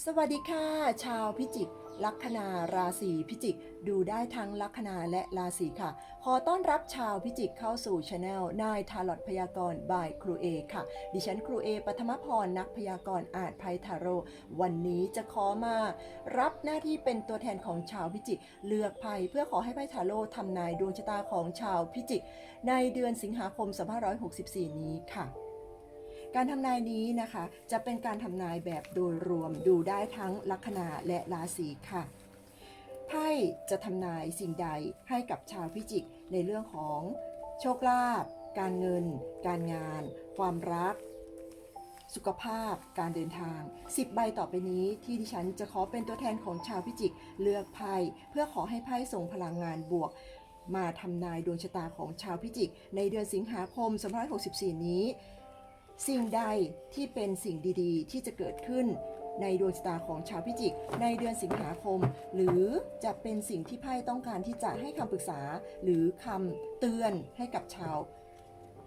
สวัสดีค่ะ ชาวพิจิก ลัคนาราศีพิจิก ดูได้ทั้งลัคนาและราศีค่ะ ขอต้อนรับชาวพิจิกเข้าสู่ช anel นายทาร์ลอตพยากรณ์บายครูเอค่ะ ดิฉันครูเอปัทมพรนักพยากรณ์อานไพทาโร วันนี้จะขอมา รับหน้าที่เป็นตัวแทนของชาวพิจิก เลือกไพ่เพื่อขอให้ไพ่ทาโรทำนายดวงชะตาของชาวพิจิก ในเดือนสิงหาคม 2564 นี้ค่ะ การทำนายนี้นะคะ จะเป็นการทำนายแบบโดยรวมดูได้ทั้งลัคนาและราศีค่ะไพ่จะทำนายสิ่งใดให้กับชาวพิจิกในเรื่องของโชคลาภการเงิน การงาน ความรัก สุขภาพ การเดินทาง 10 ใบต่อไปนี้ที่ดิฉันจะขอเป็นตัวแทนของชาวพิจิกเลือกไพ่เพื่อขอให้ไพ่ส่งพลังงานบวกมาทำนายดวงชะตาของชาวพิจิก ในเดือนสิงหาคม 2564 นี้ สิ่งใดที่เป็นสิ่งดีๆ ที่จะเกิดขึ้นในดวงชะตาของชาวพิจิก ในเดือนสิงหาคม หรือจะเป็นสิ่งที่ไพ่ต้องการที่จะให้คำปรึกษา หรือคำเตือนให้กับชาว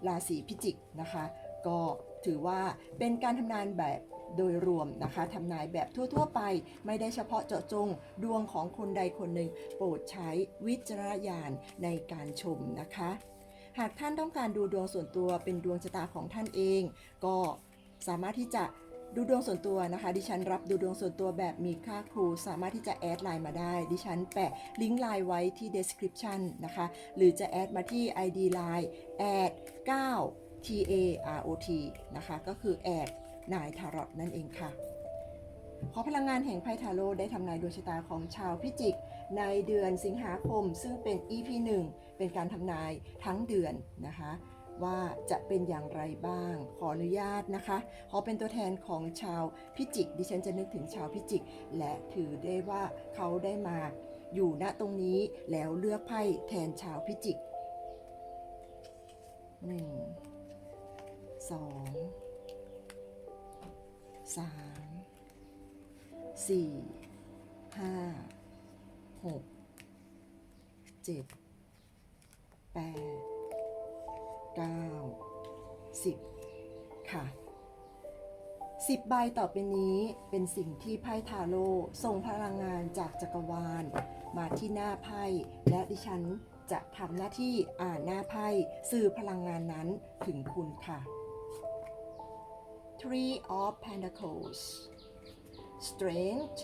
ราศีพิจิกนะคะ ก็ถือว่าเป็นการทำนายแบบโดยรวมนะคะทำนายแบบทั่ว ๆ ไป ไม่ได้เฉพาะเจาะจง ดวงของคนใดคนหนึ่ง โปรดใช้วิจารณญาณในการชมนะคะ หากท่านต้องการดูดวงส่วนตัวเป็นดวงชะตาของท่านเอง ก็สามารถที่จะดูดวงส่วนตัวนะคะ ดิฉันรับดูดวงส่วนตัวแบบมีค่าครู สามารถที่จะแอดไลน์มาได้ ดิฉันแปะลิงก์ไลน์ไว้ที่ description นะคะ หรือจะแอดมาที่ ID Line แอด9 T A R O T นะคะ ก็คือแอดนายทารอตนั่นเองค่ะ ขอพลังงานแห่งไพ่ทาโร่ได้ทำนายดวงชะตาของชาวพิจิก ในเดือนสิงหาคม ซึ่งเป็น EP 1 เป็นการทำนายทั้งเดือนนะคะ ว่าจะเป็นอย่างไรบ้าง ขออนุญาตนะคะ ขอเป็นตัวแทนของชาวพิจิก ดิฉันจะนึกถึงชาวพิจิก และถือได้ว่าเขาได้มาอยู่ณตรงนี้แล้วเลือกไพ่แทนชาวพิจิกหนึ่งสองสามสี่ห้าหกเจ็ด แปดเก้าสิบค่ะสิบใบต่อไปนี้เป็นสิ่งที่ไพ่ทาโร่ส่งพลังงานจากจักรวาล มาที่หน้าไพ่และดิฉันจะทำหน้าที่อ่านหน้าไพ่สื่อพลังงานนั้นถึงคุณค่ะ Three of Pentacles Strength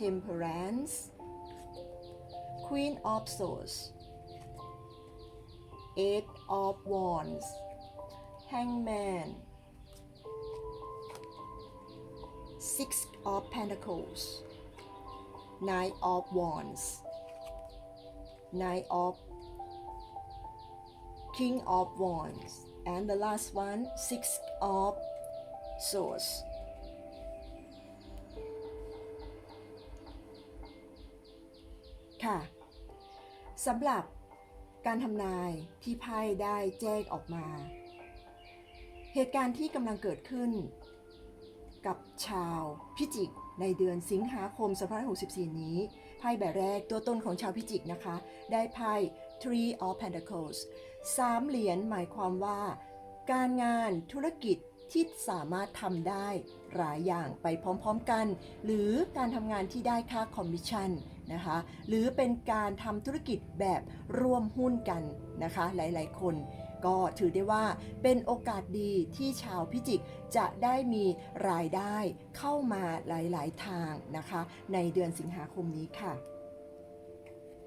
Temperance Queen of Swords Eight of Wands Hangman Six of Pentacles Nine of Wands Nine of King of Wands and the last one Six of Swords สำหรับการทำนายที่ไพ่ได้แจ้งออกมา เหตุการณ์ที่กำลังเกิดขึ้น กับชาวพิจิกในเดือนสิงหาคม2564 นี้ ไพ่แบบแรกตัวตนของชาวพิจิกนะคะ ได้ไพ่ Three of Pentacles สามเหรียญหมายความว่า การงานธุรกิจที่สามารถทำได้หลายอย่างไปพร้อมๆกัน หรือการทำงานที่ได้ค่าคอมมิชชั่น นะคะ หรือเป็นการทำธุรกิจแบบร่วมหุ้นกันนะคะ หลายๆ คนก็ถือได้ว่าเป็นโอกาสดีที่ชาวพิจิกจะได้มีรายได้เข้ามาหลาย ๆ ทางนะคะ ในเดือนสิงหาคมนี้ค่ะ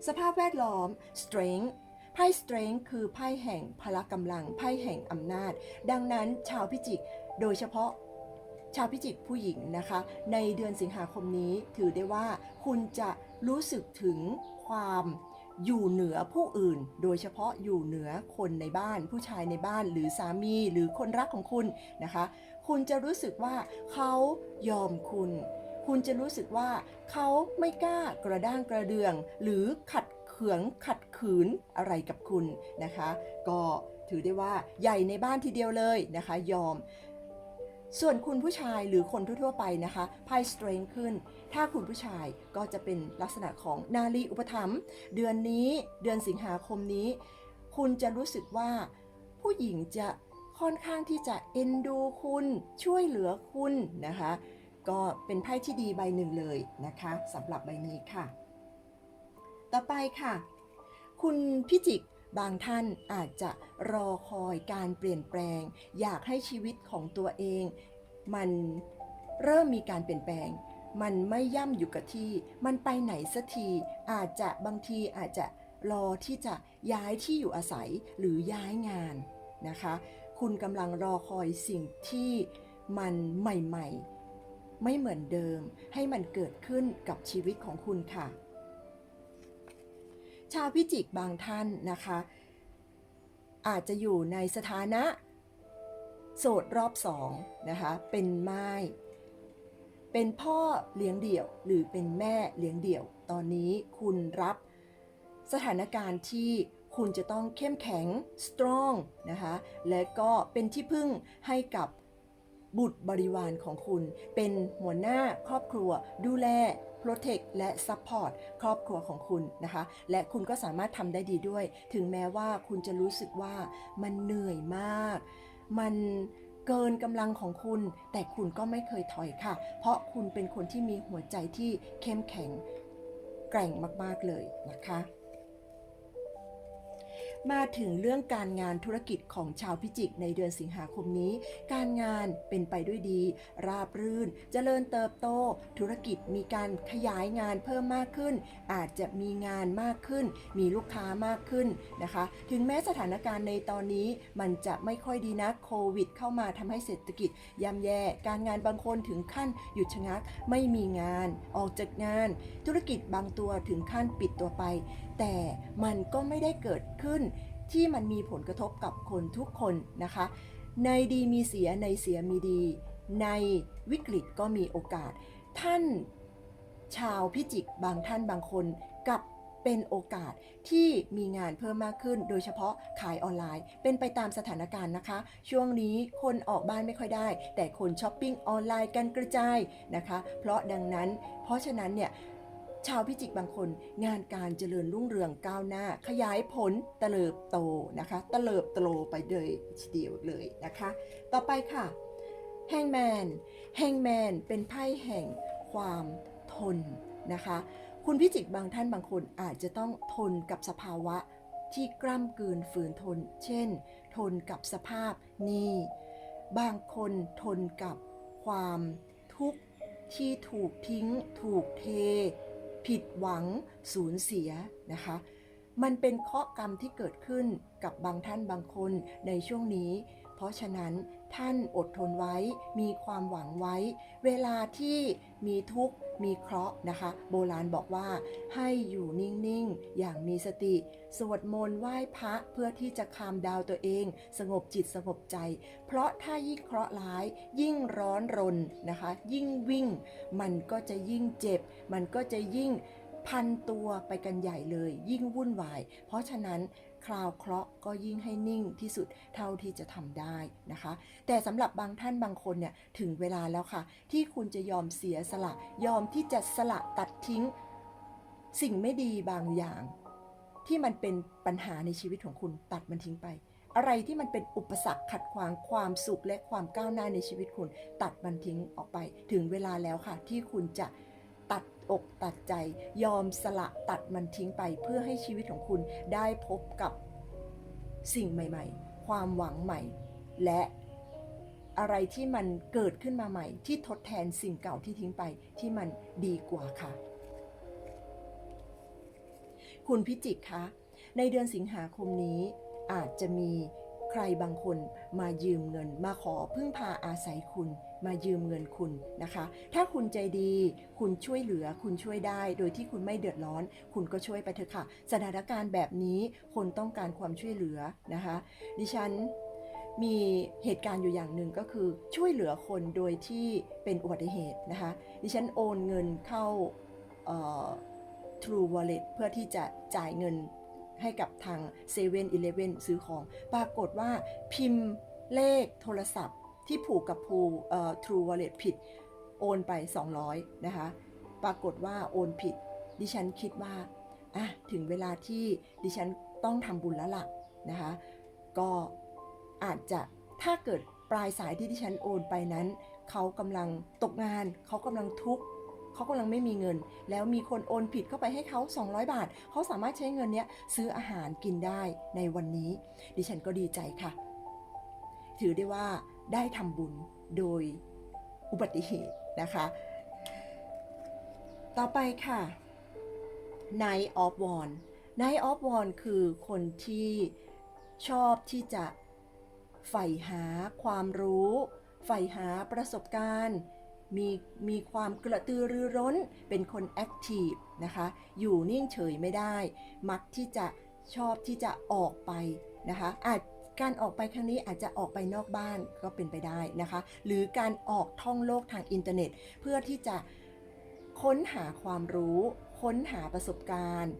สภาพแวดล้อม strength ไพ่ strength คือไพ่แห่งพละกำลัง ไพ่แห่งอำนาจ ดังนั้นชาวพิจิกโดยเฉพาะชาวพิจิกผู้หญิงนะคะ ในเดือนสิงหาคมนี้ถือได้ว่าคุณจะ รู้สึกถึงความอยู่เหนือผู้อื่น โดยเฉพาะอยู่เหนือคนในบ้าน ผู้ชายในบ้านหรือสามีหรือคนรักของคุณนะคะ คุณจะรู้สึกว่าเขายอมคุณ คุณจะรู้สึกว่าเขาไม่กล้ากระด้างกระเดือง หรือขัดเขืองขัดขืนอะไรกับคุณนะคะ ก็ถือได้ว่าใหญ่ในบ้านทีเดียวเลยนะคะ ยอม ส่วนคุณผู้ชายหรือคนทั่วๆไปนะคะไพ่ strength ขึ้น ถ้าคุณผู้ชายก็จะเป็นลักษณะของนารีอุปถัมภ์เดือนนี้เดือนสิงหาคมนี้ คุณจะรู้สึกว่า ผู้หญิงจะค่อนข้างที่จะเอ็นดูคุณช่วยเหลือคุณนะคะ ก็เป็นไพ่ที่ดีใบหนึ่งเลยนะคะสำหรับใบนี้ค่ะ ต่อไปค่ะ คุณพิจิก บางท่านอาจจะรอคอยการเปลี่ยนแปลง อยากให้ชีวิตของตัวเอง มันเริ่มมีการเปลี่ยนแปลง มันไม่ย่ำอยู่กับที่ มันไปไหนสักที อาจจะบางทีอาจจะรอที่จะย้ายที่อยู่อาศัยหรือย้ายงานนะคะ คุณกำลังรอคอยสิ่งที่มันใหม่ ๆ ไม่เหมือนเดิม ให้มันเกิดขึ้นกับชีวิตของคุณค่ะ ชาวพิจิกบางท่านนะคะ อาจจะอยู่ในสถานะ โสดรอบสองนะคะ เป็นไม้เป็นพ่อเลี้ยงเดี่ยว หรือเป็นแม่เลี้ยงเดี่ยว ตอนนี้คุณรับสถานการณ์ที่คุณจะต้องเข้มแข็ง strong นะคะ และก็เป็นที่พึ่งให้กับ บุตรบริวารของคุณ เป็นหัวหน้าครอบครัว ดูแล protect และ support ครอบครัวของคุณนะคะ และคุณก็สามารถทำได้ดีด้วย ถึงแม้ว่าคุณจะรู้สึกว่ามันเหนื่อยมาก มันเกินกำลังของคุณ แต่คุณก็ไม่เคยถอยค่ะ เพราะคุณเป็นคนที่มีหัวใจที่เข้มแข็ง แกร่งมาก ๆ เลยนะคะ มาถึงเรื่องการงานธุรกิจของชาวพิจิกในเดือนสิงหาคมนี้ การงานเป็นไปด้วยดี ราบรื่นเจริญเติบโต ธุรกิจมีการขยายงานเพิ่มมากขึ้น อาจจะมีงานมากขึ้น มีลูกค้ามากขึ้นนะคะ ถึงแม้สถานการณ์ในตอนนี้มันจะไม่ค่อยดีนะโควิด เข้ามาทำให้เศรษฐกิจย่ำแย่ การงานบางคนถึงขั้นหยุดชะงักไม่มีงาน ออกจากงาน ธุรกิจบางตัวถึงขั้นปิดตัวไป แต่มันก็ไม่ได้เกิดขึ้นที่มันมีผลกระทบกับคนทุกคนนะคะ ในดีมีเสียในเสียมีดี ในวิกฤตก็มีโอกาส ท่านชาวพิจิกบางท่านบางคนกับเป็นโอกาสที่มีงานเพิ่มมากขึ้น โดยเฉพาะขายออนไลน์ เป็นไปตามสถานการณ์นะคะ ช่วงนี้คนออกบ้านไม่ค่อยได้ แต่คนช้อปปิ้งออนไลน์กันกระจายนะคะ เพราะดังนั้น เพราะฉะนั้นเนี่ย ชาวพิจิกบางคน งานการเจริญรุ่งเรืองก้าวหน้า ขยายผลเตลิบโตนะคะเตลิบโตไปเลยทีเดียวเลยนะคะ ต่อไปค่ะแฮงแมนแฮงแมนเป็นไพ่แห่งความทนนะคะ คุณพิจิกบางท่านบางคนอาจจะต้องทนกับสภาวะที่กล้ำกืนฝืนทน เช่น ทนกับสภาพหนี้ บางคนทนกับความทุกข์ที่ถูกทิ้ง ถูกเท ผิดหวังสูญเสียนะคะ มันเป็นเคราะกรรมที่เกิดขึ้นกับบางท่านบางคนในช่วงนี้ เพราะฉะนั้นท่านอดทนไว้มีความหวังไว้ เวลาที่มีทุกข์ มีเคราะห์นะคะ โบราณบอกว่าให้อยู่นิ่งๆ อย่างมีสติ สวดมนต์ไหว้พระเพื่อที่จะคามดาวตัวเอง สงบจิตสงบใจ เพราะถ้ายิ่งเคราะห์ร้าย ยิ่งร้อนรนนะคะ ยิ่งวิ่ง มันก็จะยิ่งเจ็บ มันก็จะยิ่งพันตัวไปกันใหญ่เลยยิ่งวุ่นวาย เพราะฉะนั้น คราวเคราะห์ก็ยิ่งให้นิ่งที่สุดเท่าที่จะทำได้นะคะ แต่สำหรับบางท่านบางคนเนี่ยถึงเวลาแล้วค่ะ ที่คุณจะยอมเสียสละยอมที่จะสละตัดทิ้ง สิ่งไม่ดีบางอย่าง ที่มันเป็นปัญหาในชีวิตของคุณตัดมันทิ้งไปอะไรที่มันเป็นอุปสรรคขัดขวางความสุขและความก้าวหน้าในชีวิตคุณ ตัดมันทิ้งออกไป ถึงเวลาแล้วค่ะ ที่คุณจะ อกตัดใจ ยอมสละตัดมันทิ้งไปเพื่อให้ชีวิตของคุณได้พบกับสิ่งใหม่ ๆ ความหวังใหม่ และอะไรที่มันเกิดขึ้นมาใหม่ ที่ทดแทนสิ่งเก่าที่ทิ้งไปที่มันดีกว่าค่ะ คุณพิจิกคะ ในเดือนสิงหาคมนี้อาจจะมีใครบางคนมายืมเงินมาขอพึ่งพาอาศัยคุณ มายืมเงินคุณนะคะ ถ้าคุณใจดี คุณช่วยเหลือ คุณช่วยได้ โดยที่คุณไม่เดือดร้อน คุณก็ช่วยไปเถอะค่ะ สถานการณ์แบบนี้คนต้องการความช่วยเหลือนะคะ ดิฉันมีเหตุการณ์อยู่อย่างหนึ่งก็คือช่วยเหลือคนโดยที่เป็นอุบัติเหตุนะคะ ดิฉันโอนเงินเข้าเอ่อ True Wallet เพื่อที่จะจ่ายเงินให้กับทาง7 e เ e ่ e อซื้อของ ปรากฏว่าพิมพ์เลขโทรศัพท์ ที่ผูกกับภูเอ่อ True Wallet ผิดโอนไป 200 นะคะ ปรากฏว่าโอนผิด ดิฉันคิดว่าอะถึงเวลาที่ดิฉันต้องทำบุญแล้วล่ะนะคะ ก็อาจจะถ้าเกิดปลายสายที่ที่ฉันโอนไปนั้น เขากำลังตกงาน เขากำลังทุกข์เขากำลังไม่มีเงิน แล้วมีคนโอนผิดเข้าไปให้เขา 200 บาท เขาสามารถใช้เงินเนี้ยซื้ออาหารกินได้ในวันนี้ ดิฉันก็ดีใจค่ะ ถือได้ว่า ได้ทำบุญโดยอุบัติเหตุนะคะ ต่อไปค่ะ Night of Wand Night of Wand คือคนที่ชอบที่จะใฝ่หาความรู้ใฝ่หาประสบการณ์มีมีความกระตือรือร้น เป็นคนแอคทีฟนะคะ อยู่นิ่งเฉยไม่ได้ มักที่จะชอบที่จะออกไปนะคะ อาจ การออกไปครั้งนี้อาจจะออกไปนอกบ้านก็เป็นไปได้นะคะ หรือการออกท่องโลกทางอินเทอร์เน็ต เพื่อที่จะค้นหาความรู้ ค้นหาประสบการณ์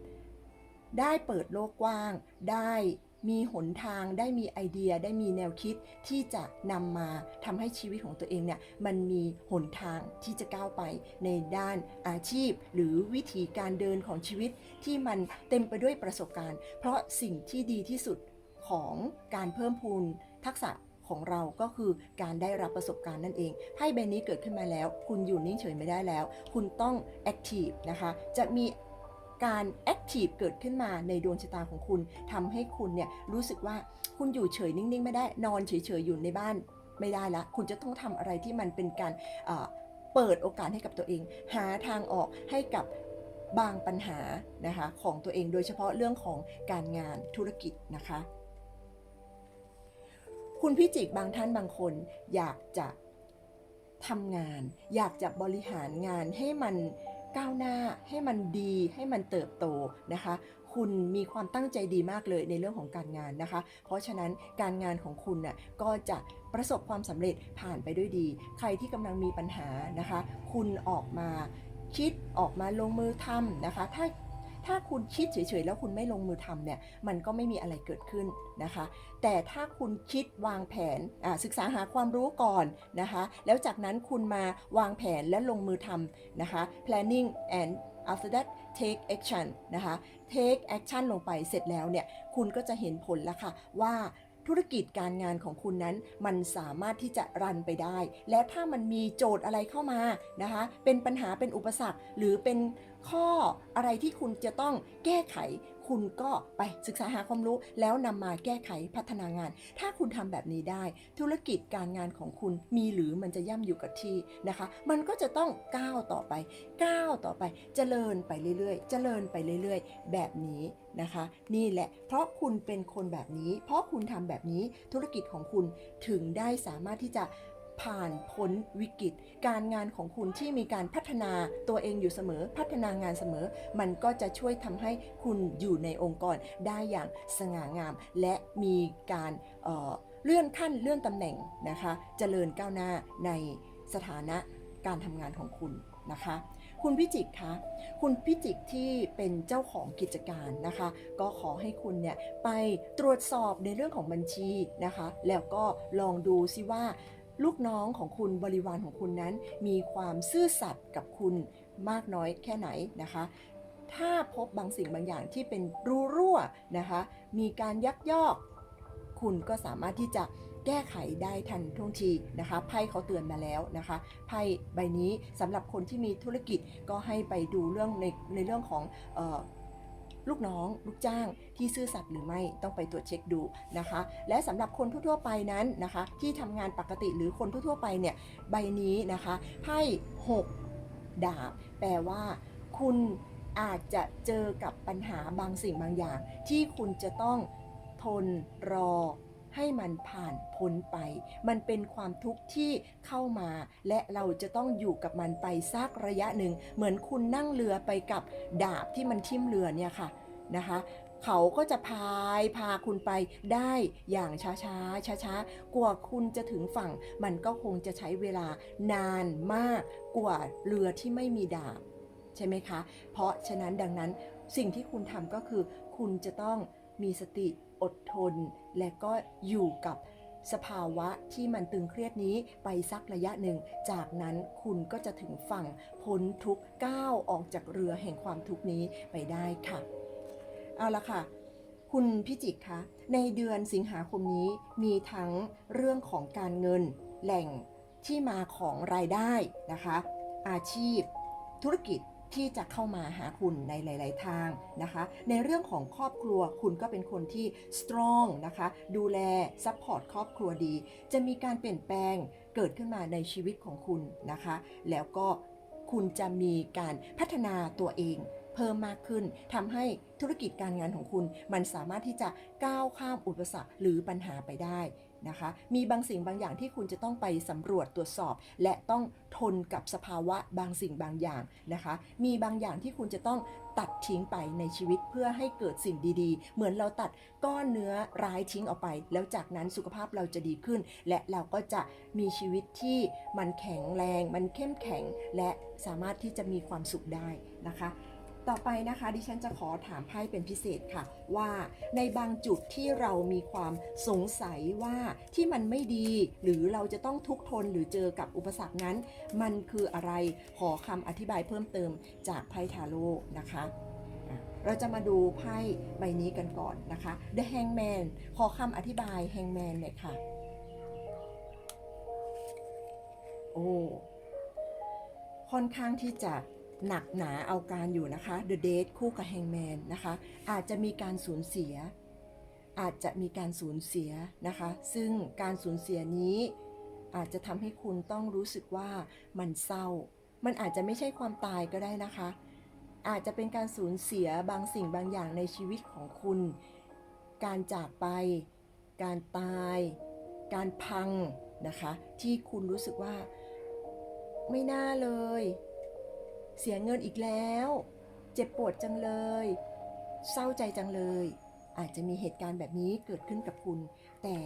ได้เปิดโลกกว้าง ได้มีหนทาง ได้มีไอเดีย ได้มีแนวคิดที่จะนำมาทำให้ชีวิตของตัวเองเนี่ยมันมีหนทางที่จะก้าวไปในด้านอาชีพ หรือวิธีการเดินของชีวิตที่มันเต็มไปด้วยประสบการณ์ เพราะสิ่งที่ดีที่สุด ของการเพิ่มพูนทักษะของเราก็คือการได้รับประสบการณ์นั่นเองไพ่ใบนี้เกิดขึ้นมาแล้ว คุณอยู่นิ่งเฉยไม่ได้แล้ว คุณต้องแอคทีฟนะคะ จะมีการแอคทีฟเกิดขึ้นมาในดวงชะตาของคุณทำให้คุณเนี่ยรู้สึกว่าคุณอยู่เฉยนิ่ง ๆ ไม่ได้ นอนเฉย ๆ อยู่ในบ้านไม่ได้ละ คุณจะต้องทำอะไรที่มันเป็นการเปิดโอกาสให้กับตัวเอง หาทางออกให้กับบางปัญหานะคะของตัวเองโดยเฉพาะเรื่องของการงานธุรกิจนะคะ คุณพิจิกบางท่านบางคนอยากจะทำงาน อยากจะบริหารงานให้มันก้าวหน้าให้มันดีให้มันเติบโตนะคะ คุณมีความตั้งใจดีมากเลยในเรื่องของการงานนะคะ เพราะฉะนั้นการงานของคุณน่ะก็จะประสบความสำเร็จผ่านไปด้วยดี ใครที่กำลังมีปัญหานะคะ คุณออกมาคิดออกมาลงมือทำนะคะ ถ้า ถ้าคุณคิดเฉยๆ แล้วคุณไม่ลงมือทำเนี่ย มันก็ไม่มีอะไรเกิดขึ้นนะคะ แต่ถ้าคุณคิดวางแผนอ่าศึกษาหาความรู้ก่อนนะคะ แล้วจากนั้นคุณมาวางแผนและลงมือทำนะคะ planning and after that take action นะคะ take action ลงไปเสร็จแล้วเนี่ย คุณก็จะเห็นผลแล้วค่ะว่าธุรกิจการงานของคุณนั้นมันสามารถที่จะรันไปได้ และถ้ามันมีโจทย์อะไรเข้ามานะคะ เป็นปัญหาเป็นอุปสรรค หรือเป็น ข้ออะไรที่คุณจะต้องแก้ไข คุณก็ไปศึกษาหาความรู้ แล้วนำมาแก้ไขพัฒนางาน ถ้าคุณทำแบบนี้ได้ ธุรกิจการงานของคุณมีหรือมันจะย่ำอยู่กับที่นะคะ มันก็จะต้องก้าวต่อไป ก้าวต่อไปเจริญไปเรื่อยๆ เจริญไปเรื่อย ๆ แบบนี้นะคะ นี่แหละ เพราะคุณเป็นคนแบบนี้ เพราะคุณทำแบบนี้ธุรกิจของคุณถึงได้สามารถที่จะ ผ่านพ้นวิกฤต การงานของคุณที่มีการพัฒนาตัวเองอยู่เสมอ พัฒนางานเสมอ มันก็จะช่วยทำให้คุณอยู่ในองค์กรได้อย่างสง่างาม และมีการเเลื่อนขั้นเลื่อนตำแหน่งนะคะเจริญก้าวหน้าในสถานะการทำงานของคุณนะคะคุณพิจิกคะ คุณพิจิกที่เป็นเจ้าของกิจการนะคะ ก็ขอให้คุณเนี่ยไปตรวจสอบในเรื่องของบัญชีนะคะ แล้วก็ลองดูซิว่า ลูกน้องของคุณบริวารของคุณนั้น มีความซื่อสัตย์กับคุณมากน้อยแค่ไหนนะคะ ถ้าพบบางสิ่งบางอย่างที่เป็นรูรั่วนะคะ มีการยักยอก คุณก็สามารถที่จะแก้ไขได้ทันท่วงทีนะคะไพ่เขาเตือนมาแล้วนะคะไพ่ใบนี้สำหรับคนที่มีธุรกิจก็ให้ไปดูเรื่องในในเรื่องของออ ลูกน้อง ลูกจ้าง ที่ซื่อสัตย์หรือไม่ต้องไปตรวจเช็คดูนะคะ และสำหรับคนทั่วๆไปนั้นนะคะ ที่ทำงานปกติหรือคนทั่วๆไปเนี่ยใบนี้นะคะไพ่หกดาบ แปลว่า คุณอาจจะเจอกับปัญหาบางสิ่งบางอย่าง ที่คุณจะต้องทนรอ ให้มันผ่านพ้นไป มันเป็นความทุกข์ที่เข้ามา และเราจะต้องอยู่กับมันไปสักระยะหนึ่ง เหมือนคุณนั่งเรือไปกับดาบที่มันทิ่มเรือเนี่ยค่ะนะคะเขาก็จะพายพาคุณไปได้อย่างช้าช้าช้าช้าๆกว่าคุณจะถึงฝั่ง มันก็คงจะใช้เวลานานมากกว่าเรือที่ไม่มีดาบ ใช่ไหมคะ เพราะฉะนั้นดังนั้นสิ่งที่คุณทำก็คือ คุณจะต้องมีสติ อดทน และก็อยู่กับสภาวะที่มันตึงเครียดนี้ไปสักระยะหนึ่ง จากนั้นคุณก็จะถึงฝั่งพ้นทุกข์ก้าวออกจากเรือแห่งความทุกข์นี้ไปได้ค่ะ เอาละค่ะ คุณพิจิกคะในเดือนสิงหาคมนี้มีทั้งเรื่องของการเงิน แหล่งที่มาของรายได้นะคะ อาชีพ ธุรกิจ ที่จะเข้ามาหาคุณในหลาย ๆ ทางนะคะ ในเรื่องของครอบครัวคุณก็เป็นคนที่ strong นะคะ ดูแล support ครอบครัวดี จะมีการเปลี่ยนแปลงเกิดขึ้นมาในชีวิตของคุณนะคะ แล้วก็คุณจะมีการพัฒนาตัวเองเพิ่มมากขึ้นทำให้ธุรกิจการงานของคุณ มันสามารถที่จะก้าวข้ามอุปสรรคหรือปัญหาไปได้ นะคะ มีบางสิ่งบางอย่างที่คุณจะต้องไปสำรวจตรวจสอบ และต้องทนกับสภาวะบางสิ่งบางอย่างนะคะ มีบางอย่างที่คุณจะต้องตัดทิ้งไปในชีวิตเพื่อให้เกิดสิ่งดีๆ เหมือนเราตัดก้อนเนื้อร้ายทิ้งออกไป แล้วจากนั้นสุขภาพเราจะดีขึ้น และเราก็จะมีชีวิตที่มันแข็งแรง มันเข้มแข็ง และสามารถที่จะมีความสุขได้นะคะ ต่อไปนะคะดิฉันจะขอถามไพ่เป็นพิเศษค่ะ ว่าในบางจุดที่เรามีความสงสัยว่าที่มันไม่ดี หรือเราจะต้องทุกทนหรือเจอกับอุปสรรคนั้น มันคืออะไรขอคำอธิบายเพิ่มเติมจากไพ่ทาโร่นะคะเราจะมาดูไพ่ใบนี้กันก่อนนะคะ The Hangman ขอคำอธิบาย Hangman หน่ยค่ะ โอ้ค่อนข้างที่จะ หนักหนาเอาการอยู่นะคะ The Date คู่กับ Hangman นะคะ อาจจะมีการสูญเสีย อาจจะมีการสูญเสียนะคะ ซึ่งการสูญเสียนี้ อาจจะทำให้คุณต้องรู้สึกว่ามันเศร้า มันอาจจะไม่ใช่ความตายก็ได้นะคะ อาจจะเป็นการสูญเสียบางสิ่งบางอย่างในชีวิตของคุณ การจากไป การตาย การพังนะคะ ที่คุณรู้สึกว่า ไม่น่าเลย เสียเงินอีกแล้ว เจ็บปวดจังเลย เศร้าใจจังเลย อาจจะมีเหตุการณ์แบบนี้เกิดขึ้นกับคุณ แต่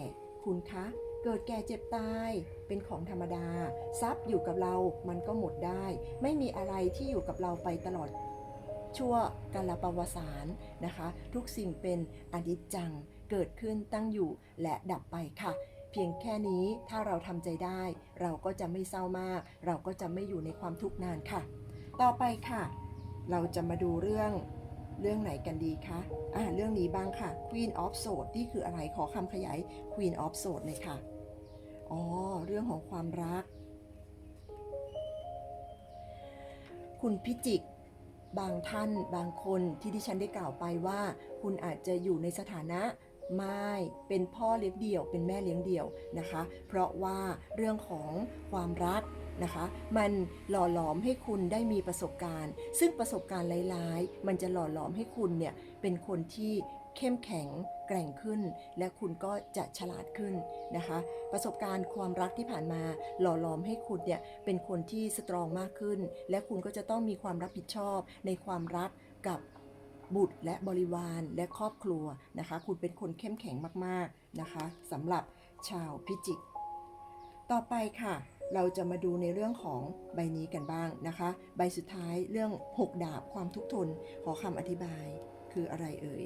คุณคะ เกิดแก่เจ็บตาย เป็นของธรรมดา ทรัพย์อยู่กับเรา มันก็หมดได้ ไม่มีอะไรที่อยู่กับเราไปตลอดชั่วกาลปวสารนะคะ ทุกสิ่งเป็นอนิจจัง เกิดขึ้นตั้งอยู่และดับไปค่ะ เพียงแค่นี้ถ้าเราทำใจได้ เราก็จะไม่เศร้ามาก เราก็จะไม่อยู่ในความทุกข์นานค่ะ ต่อไปค่ะ เราจะมาดูเรื่องเรื่องไหนกันดีคะ อ่า เรื่องนี้บ้างค่ะ Queen of Swords นี่คืออะไร ขอคำขยาย Queen of Swords เลยค่ะ อ๋อ เรื่องของความรัก คุณพิจิก บางท่าน บางคนที่ดิฉันได้กล่าวไปว่า คุณอาจจะอยู่ในสถานะไม่เป็นพ่อเลี้ยงเดี่ยว เป็นแม่เลี้ยงเดี่ยวนะคะ เพราะว่าเรื่องของความรัก นะคะ มันหล่อหลอมให้คุณได้มีประสบการณ์ ซึ่งประสบการณ์ร้ายๆ มันจะหล่อหลอมให้คุณเนี่ยเป็นคนที่เข้มแข็งแกร่งขึ้น และคุณก็จะฉลาดขึ้นนะคะ ประสบการณ์ความรักที่ผ่านมาหล่อหลอมให้คุณเนี่ยเป็นคนที่สตรองมากขึ้น และคุณก็จะต้องมีความรับผิดชอบในความรักกับบุตรและบริวารและครอบครัวนะคะ คุณเป็นคนเข้มแข็งมากๆนะคะสำหรับชาวพิจิก ต่อไปค่ะ เราจะมาดูในเรื่องของใบนี้กันบ้างนะคะ ใบสุดท้ายเรื่อง 6 ดาบความทุกข์ทน ขอคำอธิบายคืออะไรเอ่ย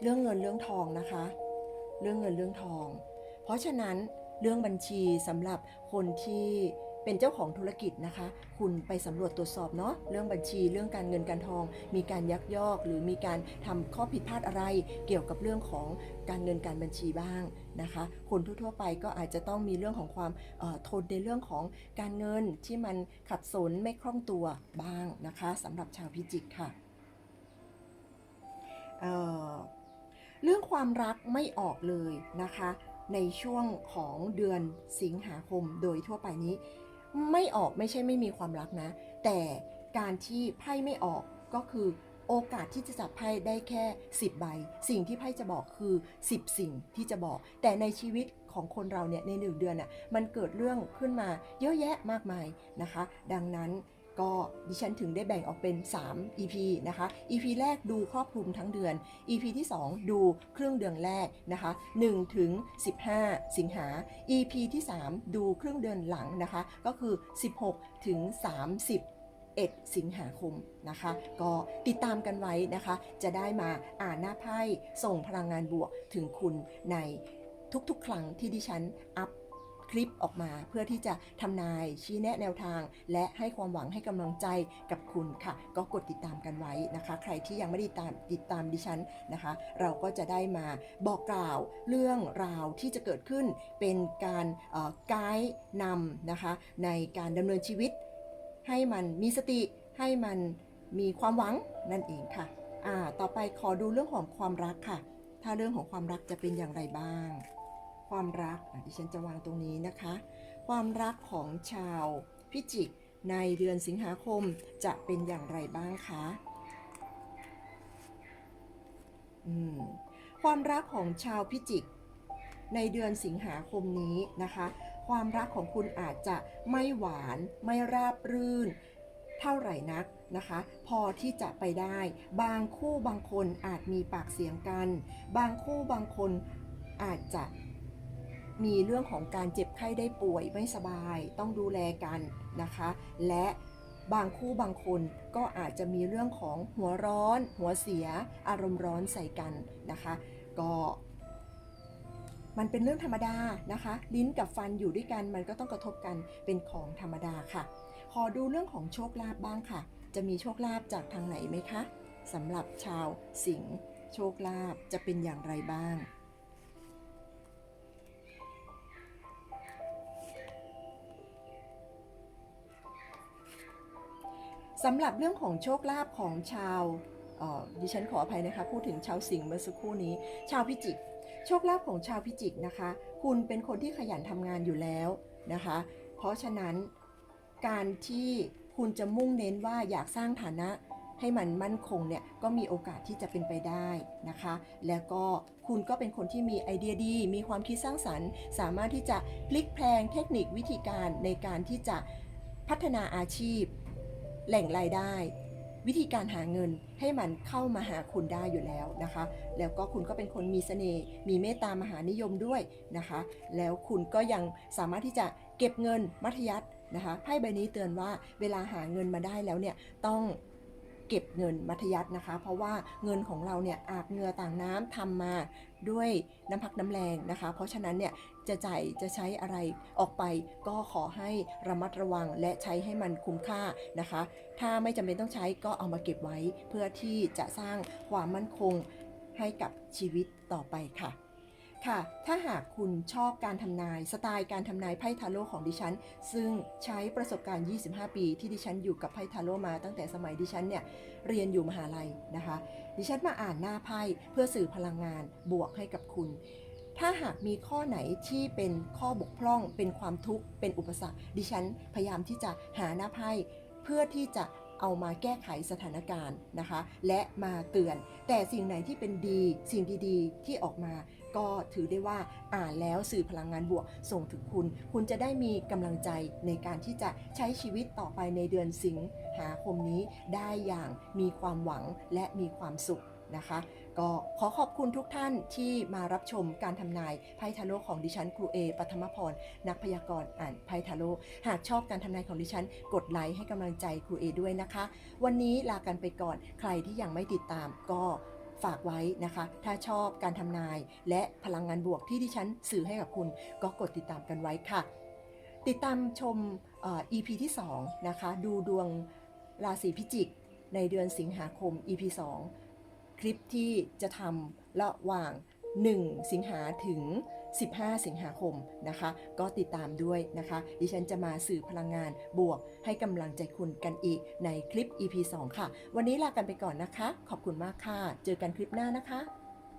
เรื่องเงินเรื่องทองนะคะ เรื่องเงินเรื่องทอง เพราะฉะนั้นเรื่องบัญชีสำหรับคนที่ เป็นเจ้าของธุรกิจนะคะ คุณไปสำรวจตรวจสอบเนาะเรื่องบัญชีเรื่องการเงินการทอง มีการยักยอก หรือมีการทำข้อผิดพลาดอะไรเกี่ยวกับเรื่องของการเงินการบัญชีบ้างนะคะ คนทั่วๆไปก็อาจจะต้องมีเรื่องของความทนในเรื่องของการเงินที่มันขัดสนไม่คล่องตัวบ้างนะคะสำหรับชาวพิจิกค่ะเเรื่องความรักไม่ออกเลยนะคะ ในช่วงของเดือนสิงหาคมโดยทั่วไปนี้ ไม่ออกไม่ใช่ไม่มีความรักนะ แต่การที่ไพ่ไม่ออกก็คือโอกาสที่จะจับไพ่ได้แค่ 10 ใบ สิ่งที่ไพ่จะบอกคือ 10 สิ่งที่จะบอก แต่ในชีวิตของคนเราเนี่ยในหนึ่งเดือนน่ะมันเกิดเรื่องขึ้นมาเยอะแยะมากมายนะคะ ดังนั้น ก็ดิฉันถึงได้แบ่งออกเป็น 3 EP นะคะ EP แรกดูครอบคลุมทั้งเดือน EP ที่ 2 ดูครึ่งเดือนแรกนะคะ1ถึง15 สิงหา EP ที่ 3 ดูครึ่งเดือนหลังนะคะ ก็คือ 16 ถึง 30 1 สิงหาคมนะคะ ก็ติดตามกันไว้นะคะ จะได้มาอ่านหน้าไพ่ส่งพลังงานบวกถึงคุณในทุกๆ ครั้งที่ดิฉันอัพ คลิปออกมา เพื่อที่จะทำนายชี้แนะแนวทาง และให้ความหวังให้กำลังใจกับคุณค่ะ ก็กดติดตามกันไว้นะคะ ใครที่ยังไม่ได้ตามติดตามดิฉันนะคะ เราก็จะได้มาบอกกล่าวเรื่องราวที่จะเกิดขึ้นเป็นการไกด์นำนะคะในการดำเนินชีวิต ให้มันมีสติให้มันมีความหวังนั่นเองค่ะ อ่า ต่อไปขอดูเรื่องของความรักค่ะ ถ้าเรื่องของความรักจะเป็นอย่างไรบ้าง ความรักอะดิฉันจะวางตรงนี้นะคะ ความรักของชาวพิจิกในเดือนสิงหาคมจะเป็นอย่างไรบ้างคะความรักของชาวพิจิก ในเดือนสิงหาคมนี้นะคะ ความรักของคุณอาจจะไม่หวานไม่ราบรื่น เท่าไหร่นักนะคะ พอที่จะไปได้ บางคู่บางคนอาจมีปากเสียงกัน บางคู่บางคนอาจจะ มีเรื่องของการเจ็บไข้ได้ป่วยไม่สบาย ต้องดูแลกันนะคะ และบางคู่บางคนก็อาจจะมีเรื่องของหัวร้อน หัวเสีย อารมณ์ร้อนใส่กันนะคะ ก็มันเป็นเรื่องธรรมดานะคะ ลิ้นกับฟันอยู่ด้วยกันมันก็ต้องกระทบกันเป็นของธรรมดาค่ะ ขอดูเรื่องของโชคลาภบ้างค่ะ จะมีโชคลาภจากทางไหนไหมคะสำหรับชาวสิงห์โชคลาภจะเป็นอย่างไรบ้าง สำหรับเรื่องของโชคลาภของชาวดิฉันขออภัยนะคะ พูดถึงชาวสิงห์เมื่อสักครู่นี้ ชาวพิจิก โชคลาภของชาวพิจิกนะคะ คุณเป็นคนที่ขยันทำงานอยู่แล้วนะคะ เพราะฉะนั้นการที่คุณจะมุ่งเน้นว่าอยากสร้างฐานะให้มันมั่นคงเนี่ยก็มีโอกาสที่จะเป็นไปได้นะคะ แล้วก็คุณก็เป็นคนที่มีไอเดียดี มีความคิดสร้างสรรค์ สามารถที่จะพลิกแพลงเทคนิควิธีการในการที่จะพัฒนาอาชีพ แหล่งรายได้ วิธีการหาเงินให้มันเข้ามาหาคุณได้อยู่แล้วนะคะ แล้วก็คุณก็เป็นคนมีเสน่ห์มีเมตตามหานิยมด้วยนะคะ แล้วคุณก็ยังสามารถที่จะเก็บเงินมัธยัตินะคะไพ่ใบนี้เตือนว่าเวลาหาเงินมาได้แล้วเนี่ยต้องเก็บเงินมัธยัตินะคะ เพราะว่าเงินของเราเนี่ยอาบเหงื่อต่างน้ำทำมาด้วยน้ำพักน้ำแรงนะคะ เพราะฉะนั้นเนี่ย จะจ่ายจะใช้อะไรออกไป ก็ขอให้ระมัดระวังและใช้ให้มันคุ้มค่านะคะ ถ้าไม่จำเป็นต้องใช้ก็เอามาเก็บไว้เพื่อที่จะสร้างความมั่นคงให้กับชีวิตต่อไปค่ะค่ะ ถ้าหากคุณชอบการทำนาย สไตล์การทำนายไพ่ทาโร่ของดิฉัน ซึ่งใช้ประสบการณ์ 25 ปีที่ดิฉันอยู่กับไพ่ทาโร่มาตั้งแต่สมัยดิฉันเนี่ยเรียนอยู่มหาลัยนะคะ ดิฉันมาอ่านหน้าไพ่เพื่อสื่อพลังงานบวกให้กับคุณ ถ้าหากมีข้อไหนที่เป็นข้อบกพร่อง เป็นความทุกข์ เป็นอุปสรรค ดิฉันพยายามที่จะหาหน้าไพ่เพื่อที่จะเอามาแก้ไขสถานการณ์นะคะ และมาเตือน แต่สิ่งไหนที่เป็นดี สิ่งดีๆ ที่ออกมาก็ถือได้ว่าอ่านแล้วสื่อพลังงานบวกส่งถึงคุณ คุณจะได้มีกำลังใจในการที่จะใช้ชีวิตต่อไปในเดือนสิงหาคมนี้ได้อย่างมีความหวังและมีความสุขนะคะ ก็ขอขอบคุณทุกท่านที่มารับชมการทำนายไพ่ทาโร่ของดิฉันครูเอปัทมพร นักพยากรณ์อ่านไพ่ทาโร่หากชอบการทำนายของดิฉัน กดไลค์ให้กำลังใจครูเอด้วยนะคะ วันนี้ลากันไปก่อนใครที่ยังไม่ติดตามก็ฝากไว้นะคะ ถ้าชอบการทำนาย และพลังงานบวกที่ดิฉันสื่อให้กับคุณ ก็กดติดตามกันไว้ค่ะ ติดตามชม EP ที่2นะคะ ดูดวงราศีพิจิก ในเดือนสิงหาคม EP 2 คลิปที่จะทำระหว่าง 1 สิงหาถึง 15 สิงหาคมนะคะ ก็ติดตามด้วยนะคะ ดิฉันจะมาสื่อพลังงานบวกให้กำลังใจคุณกันอีกในคลิป EP 2 ค่ะ วันนี้ลากันไปก่อนนะคะ ขอบคุณมากค่ะ เจอกันคลิปหน้านะคะ